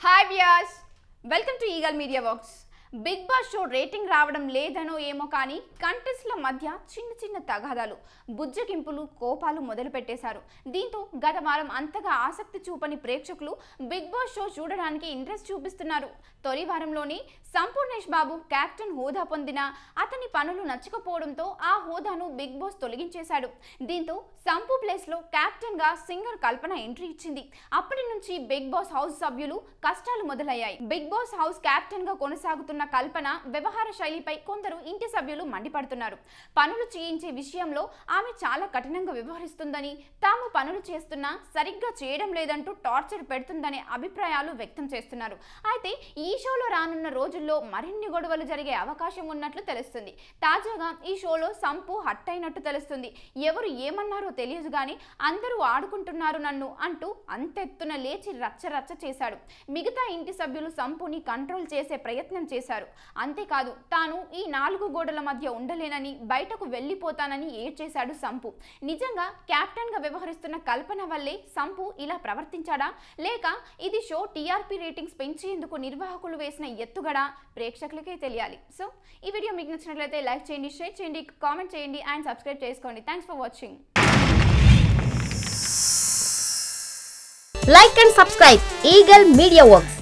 Hi viewers, welcome to Eagle Media Box. Bigg Boss show rating రావడం లేదనో ఏమో కానీ కంటెస్ట్ల మధ్య చిన్న చిన్న తగాదాలు బుజ్జగింపులు కోపాలు మొదలు పెట్టేశారు దీంతో గత వారం అంతగా ఆసక్తి చూపని ప్రేక్షకులు బిగ్ బాస్ షో చూడడానికి ఇంట్రెస్ట్ చూపిస్తున్నారు. తొలి వారంలోని సంపూర్ణేష్ బాబు కెప్టెన్ హోదా పొందిన అతని పనులు నచ్చకపోవడంతో ఆ హోదాను బిగ్ బాస్ తొలగించేశాడు. దీంతో సంపు ప్లేస్లో క్యాప్టెన్గా సింగర్ కల్పన ఎంట్రీ ఇచ్చింది. అప్పటి నుంచి బిగ్ బాస్ హౌస్ సభ్యులు కష్టాలు మొదలయ్యాయి. బిగ్ బాస్ హౌస్ క్యాప్టెన్గా కొనసాగుతున్న కల్పన వ్యవహార శైలిపై కొందరు ఇంటి సభ్యులు మండిపడుతున్నారు. పనులు చేయించే విషయంలో ఆమె చాలా కఠినంగా వ్యవహరిస్తుందని తాము పనులు చేస్తున్నా సరిగ్గా చేయడం లేదంటూ టార్చర్ పెడుతుందనే అభిప్రాయాలు వ్యక్తం చేస్తున్నారు. అయితే ఈ షోలో రానున్న రోజుల్లో మరిన్ని గొడవలు జరిగే అవకాశం ఉన్నట్లు తెలుస్తుంది. తాజాగా ఈ షోలో సంపు హట్ అయినట్టు తెలుస్తుంది. ఎవరు ఏమన్నారో తెలియదు కానీ అందరూ ఆడుకుంటున్నారు నన్ను అంటూ అంతెత్తున లేచి రచ్చరచ్చ చేశాడు. మిగతా ఇంటి సభ్యులు సంపుని కంట్రోల్ చేసే ప్రయత్నం చేశారు అంతేకాదు తాను ఈ నాలుగు గోడల మధ్య ఉండలేనని బయటకు వెళ్ళిపోతానని ఏడ్చేశాడు సంపు. నిజంగా కెప్టెన్గా వ్యవహరిస్తున్న కల్పన వల్లే సంపు ఇలా ప్రవర్తించాడా? లేక ఇది షో టీఆర్పీ రేటింగ్స్ పెంచేందుకు నిర్వాహకులు వేసిన ఎత్తుగడ? ప్రేక్షకులకే తెలియాలి. సో ఈ వీడియో మీకు నచ్చినట్లయితే లైక్ చేయండి షేర్ చేయండి కామెంట్ చేయండి అండ్ సబ్స్క్రైబ్ చేసుకోండి. Thanks for watching. Like and subscribe. Eagle Media Works.